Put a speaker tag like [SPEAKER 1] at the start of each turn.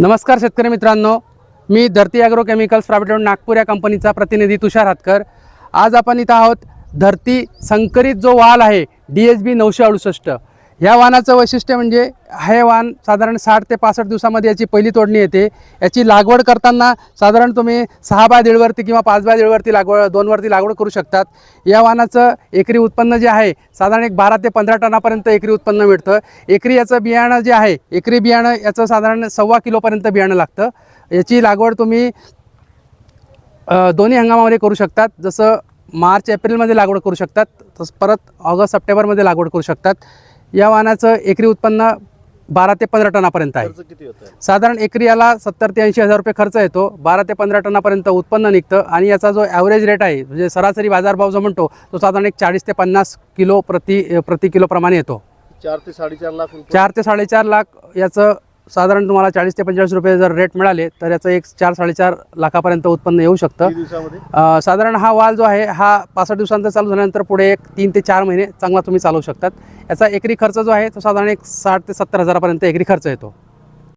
[SPEAKER 1] नमस्कार शेतकरी मित्रांनो. मी Dharti Agro Chemicals Private Limited Nagpur या कंपनीचा प्रतिनिधी तुषार हातकर. आज आपण इथं आहोत धरती संकरित जो वाल आहे डी एच बी नऊशे अडुसष्ट. या वाहनाचं वैशिष्ट्य म्हणजे हे वाहन साधारण साठ ते पासष्ट दिवसामध्ये याची पहिली तोडणी येते. याची लागवड करताना साधारण तुम्ही सहा बाय दीडवरती किंवा पाच बाय दीडवरती लागवड दोनवरती लागवड करू शकतात. या वाहनाचं एकरी उत्पन्न जे आहे साधारण एक बारा ते पंधरा टनापर्यंत एकरी उत्पन्न मिळतं. एकरी याचं बियाणं जे आहे एकरी बियाणं याचं साधारण सव्वा किलोपर्यंत बियाणं लागतं. याची लागवड तुम्ही दोन्ही हंगामामध्ये करू शकतात. जसं मार्च एप्रिलमध्ये लागवड करू शकतात. तसं परत ऑगस्ट सप्टेंबरमध्ये लागवड करू शकतात. या वाहनाचं एकरी उत्पन्न बारा ते पंधरा टनापर्यंत आहे.
[SPEAKER 2] खर्च किती होत
[SPEAKER 1] साधारण एकरी याला सत्तर ते ऐंशी हजार रुपये खर्च येतो. बारा ते पंधरा टनापर्यंत उत्पन्न निघतं आणि याचा जो ॲव्हरेज रेट आहे म्हणजे सरासरी बाजारभाव जो म्हणतो तो साधारण एक चाळीस ते पन्नास किलो प्रति प्रति किलोप्रमाणे येतो.
[SPEAKER 2] चार ते साडेचार लाख
[SPEAKER 1] चार ते साडेचार लाख याचं साधारण तुम्हाला चाळीस ते पंचेचाळीस रुपये जर रेट मिळाले तर याचं एक चार साडेचार लाखापर्यंत उत्पन्न येऊ शकतं. साधारण हा वाल जो आहे हा पासष्ट दिवसांचा चालू झाल्यानंतर पुढे एक तीन ते चार महिने चांगला तुम्ही चालवू शकतात. याचा एकरी खर्च जो आहे तो साधारण एक साठ ते सत्तर हजारापर्यंत एकरी खर्च येतो.